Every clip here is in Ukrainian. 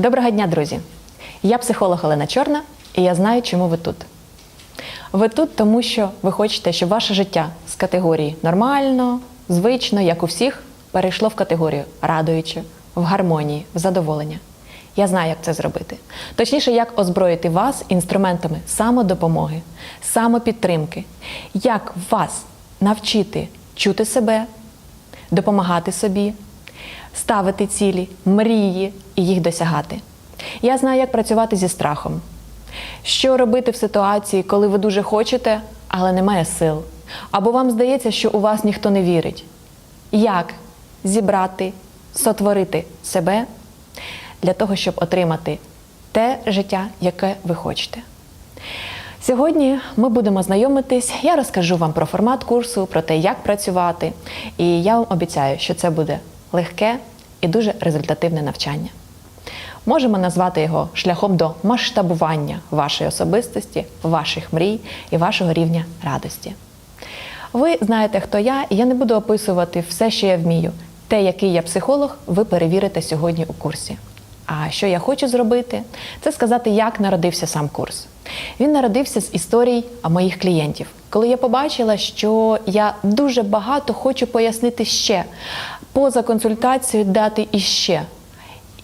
Доброго дня, друзі! Я психолог Олена Чорна, і я знаю, чому ви тут. Ви тут, тому що ви хочете, щоб ваше життя з категорії нормально, звично, як у всіх, перейшло в категорію радуюче, в гармонії, в задоволення. Я знаю, як це зробити. Точніше, як озброїти вас інструментами самодопомоги, самопідтримки, як вас навчити чути себе, допомагати собі, ставити цілі, мрії і їх досягати. Я знаю, як працювати зі страхом. Що робити в ситуації, коли ви дуже хочете, але немає сил? Або вам здається, що у вас ніхто не вірить? Як зібрати, сотворити себе для того, щоб отримати те життя, яке ви хочете? Сьогодні ми будемо знайомитись. Я розкажу вам про формат курсу, про те, як працювати. І я вам обіцяю, що це буде легке і дуже результативне навчання. Можемо назвати його шляхом до масштабування вашої особистості, ваших мрій і вашого рівня радості. Ви знаєте, хто я, і я не буду описувати все, що я вмію. Те, який я психолог, ви перевірите сьогодні у курсі. А що я хочу зробити, це сказати, як народився сам курс. Він народився з історій моїх клієнтів. Коли я побачила, що я дуже багато хочу пояснити ще, поза консультацією дати іще.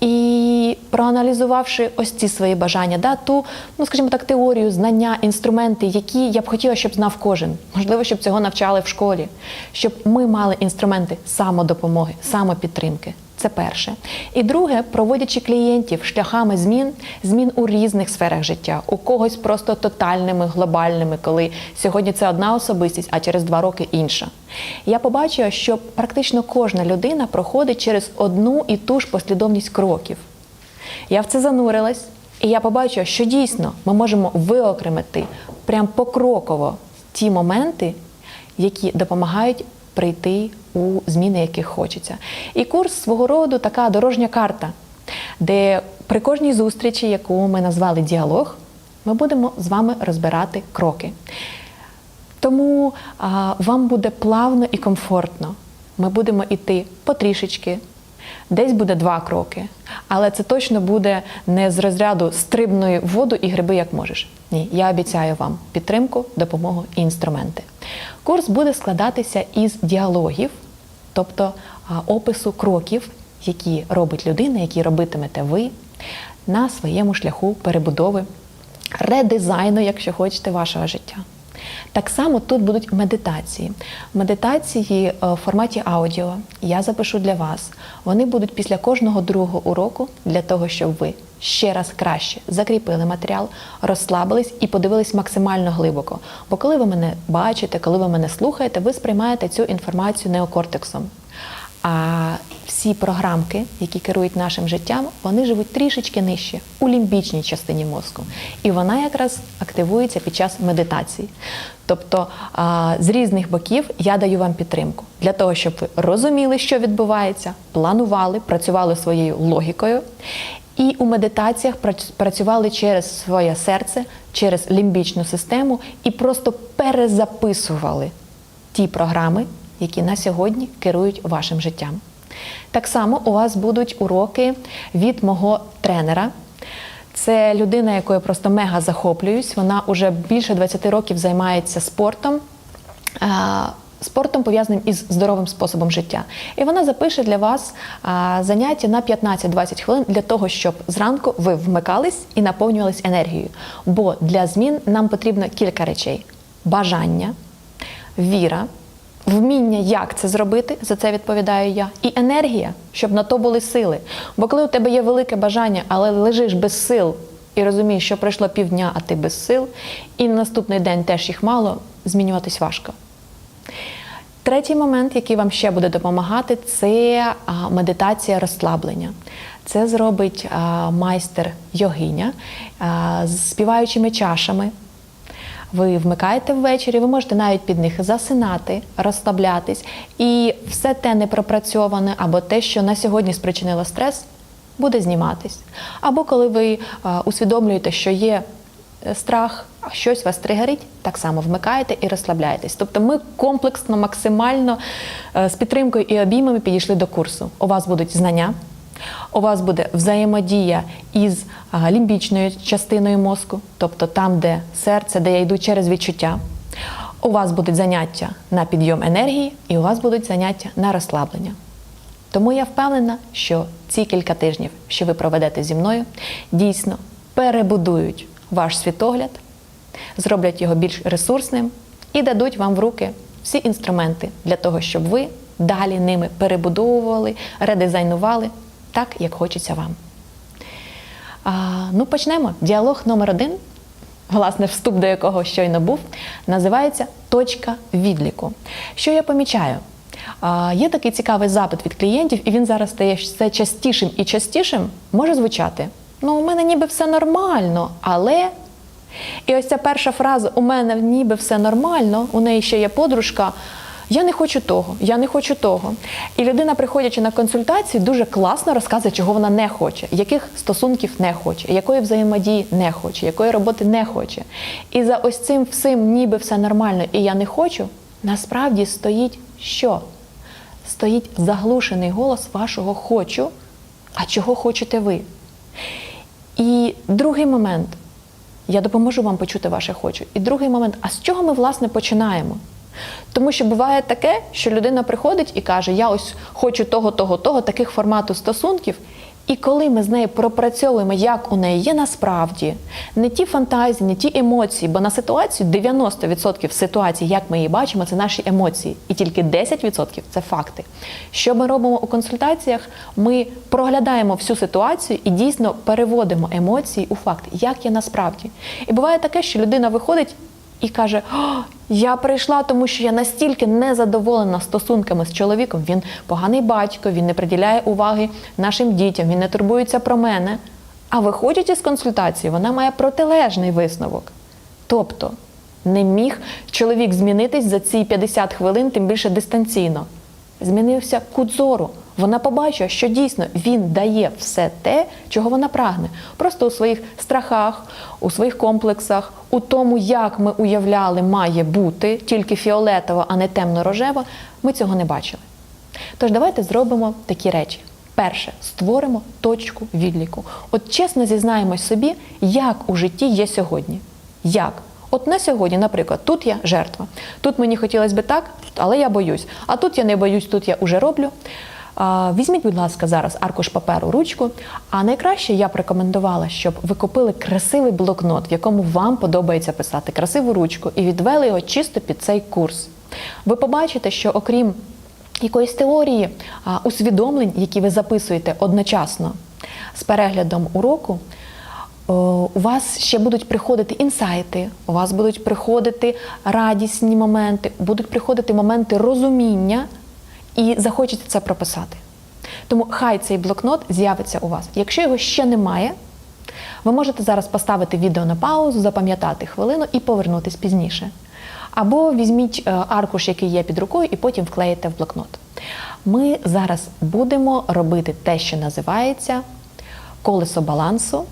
І проаналізувавши ось ці свої бажання, да, ту, ну скажімо так, теорію, знання, інструменти, які я б хотіла, щоб знав кожен. Можливо, щоб цього навчали в школі, щоб ми мали інструменти самодопомоги, самопідтримки. Це перше. І друге, проводячи клієнтів шляхами змін, змін у різних сферах життя, у когось просто тотальними, глобальними, коли сьогодні це одна особистість, а через два роки інша. Я побачила, що практично кожна людина проходить через одну і ту ж послідовність кроків. Я в це занурилась, і я побачила, що дійсно ми можемо виокремити прям покроково ті моменти, які допомагають прийти у зміни, яких хочеться. І курс свого роду така дорожня карта, де при кожній зустрічі, яку ми назвали діалог, ми будемо з вами розбирати кроки. Тому а, вам буде плавно і комфортно. Ми будемо йти потрішечки, десь буде два кроки, але це точно буде не з розряду стрибної в воду і гриби як можеш. Ні, я обіцяю вам підтримку, допомогу і інструменти. Курс буде складатися із діалогів, тобто опису кроків, які робить людина, які робитимете ви на своєму шляху перебудови, редизайну, якщо хочете, вашого життя. Так само тут будуть медитації. Медитації е, в форматі аудіо я запишу для вас. Вони будуть після кожного другого уроку для того, щоб ви ще раз краще закріпили матеріал, розслабились і подивились максимально глибоко. Бо коли ви мене бачите, коли ви мене слухаєте, ви сприймаєте цю інформацію неокортексом. А всі програмки, які керують нашим життям, вони живуть трішечки нижче у лімбічній частині мозку. І вона якраз активується під час медитації. Тобто з різних боків я даю вам підтримку для того, щоб ви розуміли, що відбувається, планували, працювали своєю логікою. І у медитаціях працювали через своє серце, через лімбічну систему і просто перезаписували ті програми, які на сьогодні керують вашим життям. Так само у вас будуть уроки від мого тренера. Це людина, якою просто мега захоплююсь. Вона вже більше 20 років займається спортом. Спортом пов'язаним із здоровим способом життя. І вона запише для вас заняття на 15-20 хвилин для того, щоб зранку ви вмикались і наповнювались енергією. Бо для змін нам потрібно кілька речей: бажання, віра вміння, як це зробити, за це відповідаю я, і енергія, щоб на то були сили. Бо коли у тебе є велике бажання, але лежиш без сил і розумієш, що пройшло півдня, а ти без сил, і на наступний день теж їх мало, змінюватись важко. Третій момент, який вам ще буде допомагати, це медитація розслаблення. Це зробить майстер йогиня з співаючими чашами. Ви вмикаєте ввечері, ви можете навіть під них засинати, розслаблятись, і все те непропрацьоване або те, що на сьогодні спричинило стрес, буде зніматись. Або коли ви усвідомлюєте, що є е, страх, щось вас тригерить, так само вмикаєте і розслабляєтесь. Тобто ми комплексно, максимально е, з підтримкою і обіймами підійшли до курсу. У вас будуть знання, У вас буде взаємодія із лімбічною частиною мозку, тобто там, де серце, де я йду через відчуття. У вас будуть заняття на підйом енергії, і у вас будуть заняття на розслаблення. Тому я впевнена, що ці кілька тижнів, що ви проведете зі мною, дійсно перебудують ваш світогляд, зроблять його більш ресурсним і дадуть вам в руки всі інструменти для того, щоб ви далі ними перебудовували, редизайнували так, як хочеться вам. А, ну, почнемо. Діалог номер один, власне, вступ до якого щойно був, називається точка відліку. Що я помічаю? А, є такий цікавий запит від клієнтів, і він зараз стає все частішим і частішим, може звучати. Ну, у мене ніби все нормально, але. І ось ця перша фраза У мене ніби все нормально, у неї ще є подружка. Я не хочу того, я не хочу того. І людина, приходячи на консультацію, дуже класно розказує, чого вона не хоче, яких стосунків не хоче, якої взаємодії не хоче, якої роботи не хоче. І за ось цим всім, ніби все нормально, і я не хочу, насправді стоїть що? Стоїть заглушений голос вашого хочу, а чого хочете ви? І другий момент. Я допоможу вам почути ваше хочу. І другий момент, а з чого ми власне починаємо? Тому що буває таке, що людина приходить і каже: Я ось хочу того, того, того, таких формату стосунків. І коли ми з нею пропрацьовуємо, як у неї є насправді, не ті фантазії, не ті емоції, бо на ситуацію 90% ситуацій, як ми її бачимо, це наші емоції, і тільки 10% це факти. Що ми робимо у консультаціях? Ми проглядаємо всю ситуацію і дійсно переводимо емоції у факти, як є насправді. І буває таке, що людина виходить і каже: «О, я прийшла, тому що я настільки незадоволена стосунками з чоловіком. Він поганий батько, він не приділяє уваги нашим дітям, він не турбується про мене. А виходячи з консультації, вона має протилежний висновок. Тобто не міг чоловік змінитись за ці 50 хвилин, тим більше дистанційно. Змінився кут зору. Вона побачила, що дійсно він дає все те, чого вона прагне. Просто у своїх страхах, у своїх комплексах, у тому, як ми уявляли, має бути тільки фіолетово, а не темно-рожево, ми цього не бачили. Тож давайте зробимо такі речі. Перше, створимо точку відліку. От чесно зізнаємось собі, як у житті є сьогодні. Як? От на сьогодні, наприклад, тут я жертва. Тут мені хотілося би так, але я боюсь. А тут я не боюсь, тут я уже роблю. Візьміть, будь ласка, зараз аркуш паперу, ручку. А найкраще я б рекомендувала, щоб ви купили красивий блокнот, в якому вам подобається писати, красиву ручку, і відвели його чисто під цей курс. Ви побачите, що окрім якоїсь теорії, усвідомлень, які ви записуєте одночасно з переглядом уроку, у вас ще будуть приходити інсайти, у вас будуть приходити радісні моменти, будуть приходити моменти розуміння, і захочете це прописати. Тому хай цей блокнот з'явиться у вас. Якщо його ще немає, ви можете зараз поставити відео на паузу, запам'ятати хвилину і повернутись пізніше. Або візьміть е, аркуш, який є під рукою, і потім вклеїте в блокнот. Ми зараз будемо робити те, що називається колесо балансу,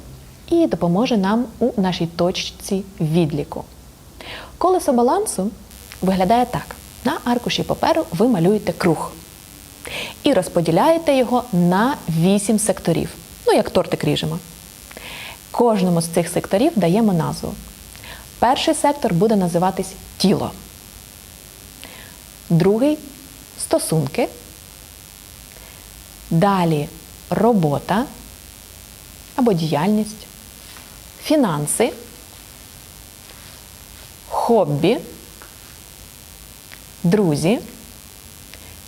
і допоможе нам у нашій точці відліку. Колесо балансу виглядає так: на аркуші паперу ви малюєте круг і розподіляєте його на 8 секторів. Ну, як тортик ріжемо. Кожному з цих секторів даємо назву. Перший сектор буде називатись тіло, другий стосунки. Далі робота або діяльність, фінанси, хобі, друзі,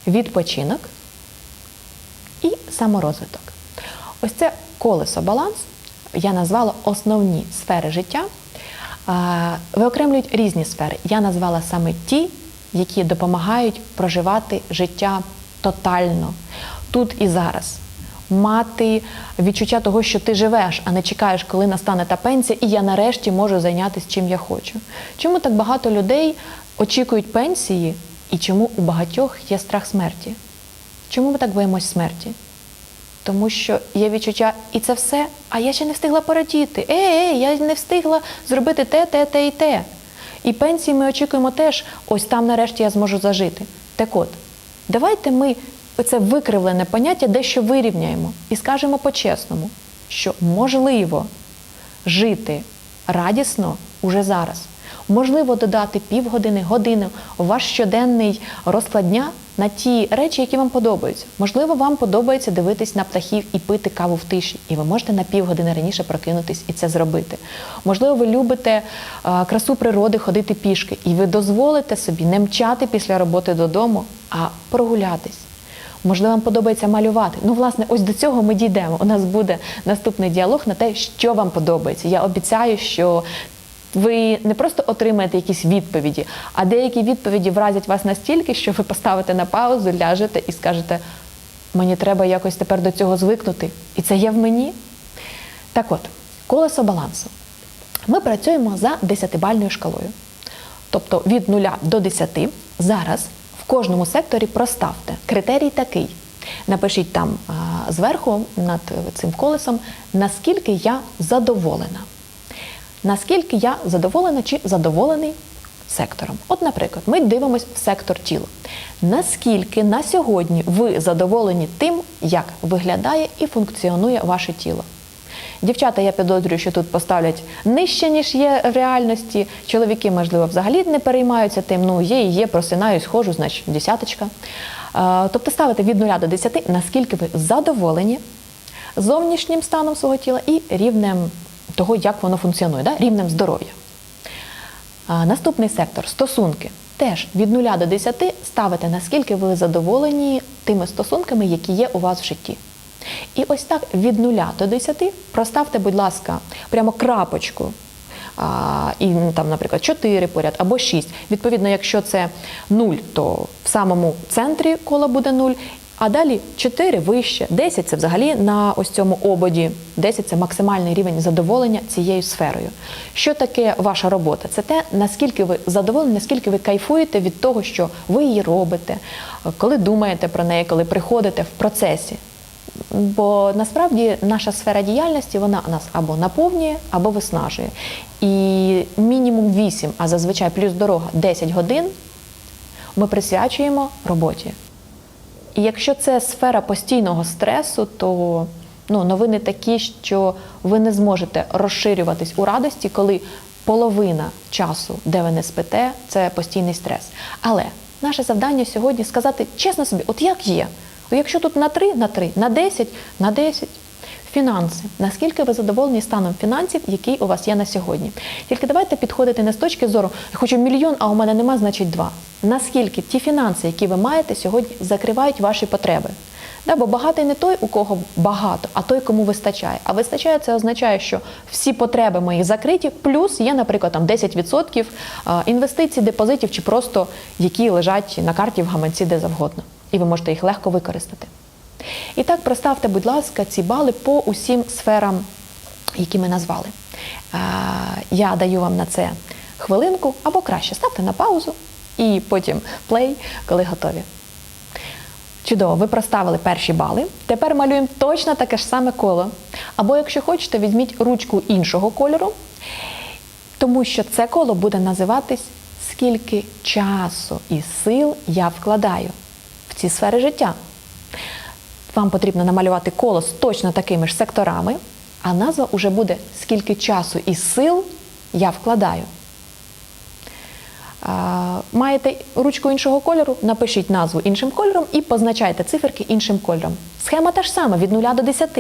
відпочинок і саморозвиток. Ось це колесо баланс. Я назвала основні сфери життя. Виокремлюють різні сфери. Я назвала саме ті, які допомагають проживати життя тотально, тут і зараз. Мати відчуття того, що ти живеш, а не чекаєш, коли настане та пенсія, і я нарешті можу зайнятися чим я хочу. Чому так багато людей очікують пенсії, і чому у багатьох є страх смерті? Чому ми так боїмось смерті? Тому що є відчуття, і це все, а я ще не встигла порадіти. Ей, ей, я не встигла зробити те, те, те і те. І пенсії ми очікуємо теж, ось там нарешті я зможу зажити. Так от, давайте ми це викривлене поняття дещо вирівняємо і скажемо по-чесному, що можливо жити радісно уже зараз. Можливо, додати півгодини, годину у ваш щоденний розклад дня на ті речі, які вам подобаються. Можливо, вам подобається дивитись на птахів і пити каву в тиші, і ви можете на півгодини раніше прокинутись і це зробити. Можливо, ви любите е, красу природи ходити пішки, і ви дозволите собі не мчати після роботи додому, а прогулятись. Можливо, вам подобається малювати. Ну, власне, ось до цього ми дійдемо. У нас буде наступний діалог на те, що вам подобається. Я обіцяю, що ви не просто отримаєте якісь відповіді, а деякі відповіді вразять вас настільки, що ви поставите на паузу, ляжете і скажете: мені треба якось тепер до цього звикнути. І це є в мені. Так от, колесо балансу. Ми працюємо за 10-бальною шкалою. Тобто від 0 до 10 зараз в кожному секторі проставте критерій такий. Напишіть там зверху над цим колесом, наскільки я задоволена. Наскільки я задоволена чи задоволений сектором. От, наприклад, ми дивимося в сектор тіла. Наскільки на сьогодні ви задоволені тим, як виглядає і функціонує ваше тіло? Дівчата, я підозрюю, що тут поставлять нижче, ніж є в реальності. Чоловіки, можливо, взагалі не переймаються тим. Ну, є і є, просинаюсь, ходжу, значить, десяточка. Тобто ставити від 0 до 10, наскільки ви задоволені зовнішнім станом свого тіла і рівнем того, як воно функціонує, да? рівнем здоров'я. Наступний сектор стосунки. Теж від 0 до 10 ставите, наскільки ви задоволені тими стосунками, які є у вас в житті. І ось так від 0 до 10 проставте, будь ласка, прямо крапочку. А, і ну, там, наприклад, 4 поряд або 6. Відповідно, якщо це 0, то в самому центрі кола буде 0, а далі 4 вище, 10 це взагалі на ось цьому ободі. 10 це максимальний рівень задоволення цією сферою. Що таке ваша робота? Це те, наскільки ви задоволені, наскільки ви кайфуєте від того, що ви її робите, коли думаєте про неї, коли приходите в процесі. Бо насправді наша сфера діяльності вона нас або наповнює, або виснажує. І мінімум 8, а зазвичай плюс дорога 10 годин ми присвячуємо роботі. І якщо це сфера постійного стресу, то ну, новини такі, що ви не зможете розширюватись у радості, коли половина часу, де ви не спите, це постійний стрес. Але наше завдання сьогодні сказати чесно собі, от як є. Якщо тут на 3, на 3, на 10, на 10. Фінанси. Наскільки ви задоволені станом фінансів, який у вас є на сьогодні? Тільки давайте підходити не з точки зору, я хочу мільйон, а у мене нема, значить два. Наскільки ті фінанси, які ви маєте сьогодні, закривають ваші потреби? Да, бо багатий не той, у кого багато, а той, кому вистачає. А вистачає, це означає, що всі потреби мої закриті, плюс є, наприклад, там 10% інвестицій, депозитів чи просто які лежать на карті в гаманці де завгодно. І ви можете їх легко використати. І так проставте, будь ласка, ці бали по усім сферам, які ми назвали. Я даю вам на це хвилинку або краще ставте на паузу і потім плей, коли готові. Чудово, ви проставили перші бали. Тепер малюємо точно таке ж саме коло. Або, якщо хочете, візьміть ручку іншого кольору, тому що це коло буде називатись Скільки часу і сил я вкладаю в ці сфери життя. Вам потрібно намалювати коло з точно такими ж секторами, а назва вже буде Скільки часу і сил я вкладаю. Маєте ручку іншого кольору, напишіть назву іншим кольором і позначайте циферки іншим кольором. Схема та ж сама від 0 до 10.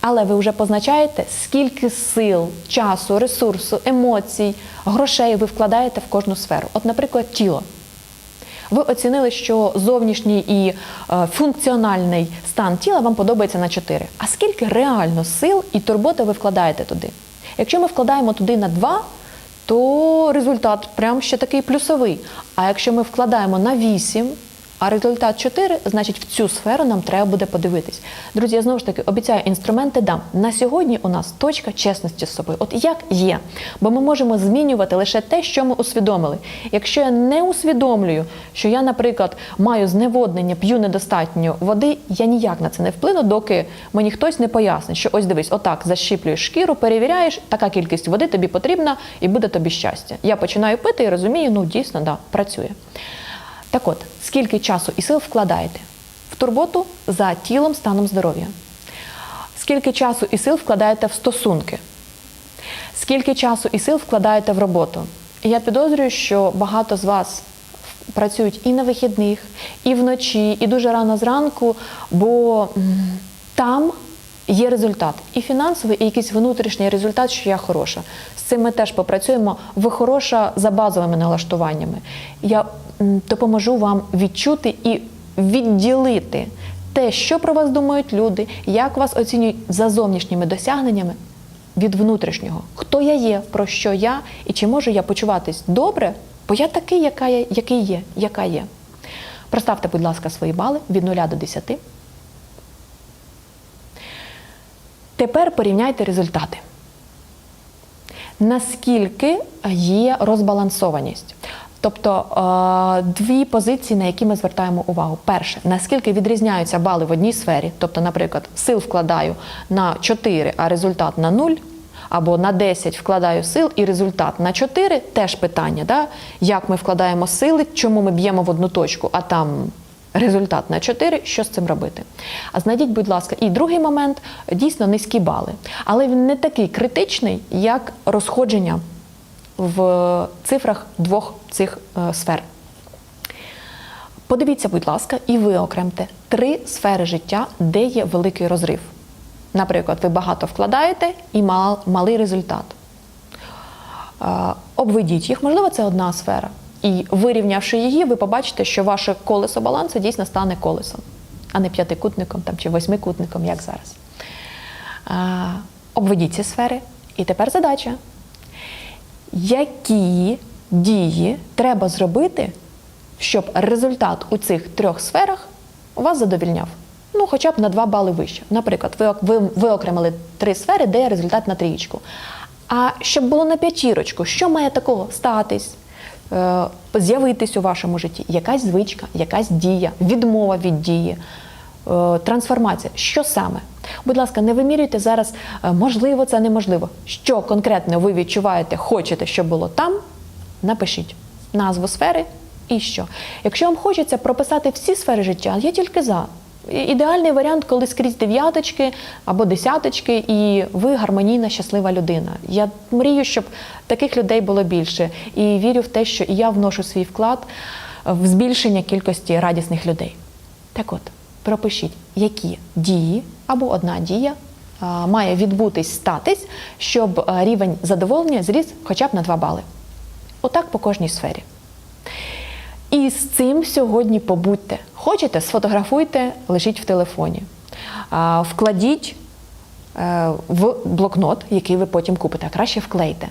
Але ви вже позначаєте, скільки сил, часу, ресурсу, емоцій, грошей ви вкладаєте в кожну сферу. От, наприклад, тіло. Ви оцінили, що зовнішній і е, функціональний стан тіла вам подобається на 4. А скільки реально сил і турботи ви вкладаєте туди? Якщо ми вкладаємо туди на 2, то результат прям ще такий плюсовий. А якщо ми вкладаємо на 8, а результат 4, значить в цю сферу нам треба буде подивитись. Друзі, я знову ж таки обіцяю, інструменти дам. На сьогодні у нас точка чесності з собою. От як є. Бо ми можемо змінювати лише те, що ми усвідомили. Якщо я не усвідомлюю, що я, наприклад, маю зневоднення, п'ю недостатньо води, я ніяк на це не вплину, доки мені хтось не пояснить, що ось дивись, отак защіплюєш шкіру, перевіряєш, така кількість води тобі потрібна і буде тобі щастя. Я починаю пити і розумію, ну дійсно, да, працює. Так от, скільки часу і сил вкладаєте в турботу за тілом, станом здоров'я? Скільки часу і сил вкладаєте в стосунки? Скільки часу і сил вкладаєте в роботу? І я підозрюю, що багато з вас працюють і на вихідних, і вночі, і дуже рано зранку, бо там є результат і фінансовий, і якийсь внутрішній результат, що я хороша. З цим ми теж попрацюємо. Ви хороша за базовими налаштуваннями. Я допоможу вам відчути і відділити те, що про вас думають люди, як вас оцінюють за зовнішніми досягненнями від внутрішнього. Хто я є, про що я, і чи можу я почуватись добре, бо я такий, яка я, який є, яка є. Проставте, будь ласка, свої бали від 0 до 10. Тепер порівняйте результати. Наскільки є розбалансованість? Тобто е, дві позиції, на які ми звертаємо увагу. Перше, наскільки відрізняються бали в одній сфері, тобто, наприклад, сил вкладаю на 4, а результат на 0, або на 10 вкладаю сил і результат на 4, теж питання, да? як ми вкладаємо сили, чому ми б'ємо в одну точку, а там результат на 4, що з цим робити. А знайдіть, будь ласка, і другий момент дійсно низькі бали, але він не такий критичний, як розходження в цифрах двох цих е, сфер. Подивіться, будь ласка, і ви окремте три сфери життя, де є великий розрив. Наприклад, ви багато вкладаєте і мал, малий результат. Е, Обведіть їх, можливо, це одна сфера. І вирівнявши її, ви побачите, що ваше колесо балансу дійсно стане колесом, а не п'ятикутником там, чи восьмикутником, як зараз. Е, Обведіть ці сфери. І тепер задача які дії треба зробити, щоб результат у цих трьох сферах вас задовільняв. Ну, хоча б на 2 бали вище. Наприклад, ви, ви виокремили три сфери, де результат на трієчку. А щоб було на п'ятірочку, що має такого статись, з'явитись у вашому житті? Якась звичка, якась дія, відмова від дії, е, трансформація. Що саме? Будь ласка, не вимірюйте зараз, е, можливо, це неможливо. Що конкретно ви відчуваєте, хочете, щоб було там, напишіть назву сфери і що. Якщо вам хочеться прописати всі сфери життя, я тільки за. Ідеальний варіант, коли скрізь дев'яточки або десяточки, і ви гармонійна, щаслива людина. Я мрію, щоб таких людей було більше. І вірю в те, що я вношу свій вклад в збільшення кількості радісних людей. Так от, пропишіть, які дії або одна дія має відбутись статись, щоб рівень задоволення зріс хоча б на 2 бали. Отак по кожній сфері. І з цим сьогодні побудьте. Хочете, сфотографуйте, лежіть в телефоні. Вкладіть е, в блокнот, який ви потім купите, а краще вклейте.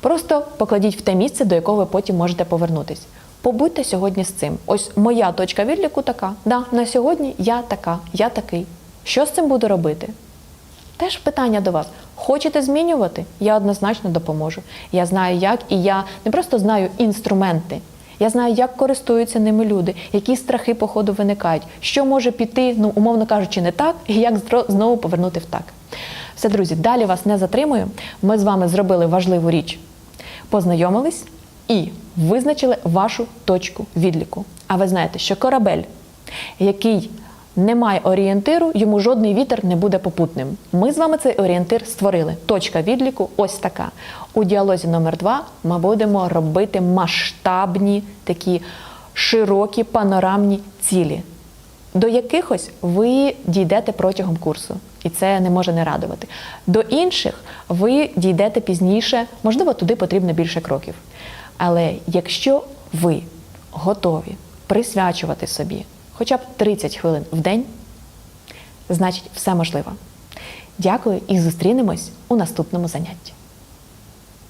Просто покладіть в те місце, до якого ви потім можете повернутись. Побудьте сьогодні з цим. Ось моя точка відліку така. Да, на сьогодні я така, я такий. Що з цим буду робити? Теж питання до вас. Хочете змінювати? Я однозначно допоможу. Я знаю, як, і я не просто знаю інструменти. Я знаю, як користуються ними люди, які страхи по ходу виникають, що може піти, ну умовно кажучи, не так, і як знову повернути в так. Все, друзі, далі вас не затримую. Ми з вами зробили важливу річ. Познайомились і визначили вашу точку відліку. А ви знаєте, що корабель, який не має орієнтиру, йому жодний вітер не буде попутним. Ми з вами цей орієнтир створили. Точка відліку ось така. У діалозі номер два ми будемо робити масштабні такі широкі панорамні цілі, до якихось ви дійдете протягом курсу, і це не може не радувати. До інших ви дійдете пізніше, можливо, туди потрібно більше кроків. Але якщо ви готові присвячувати собі хоча б 30 хвилин в день, значить все можливо. Дякую і зустрінемось у наступному занятті.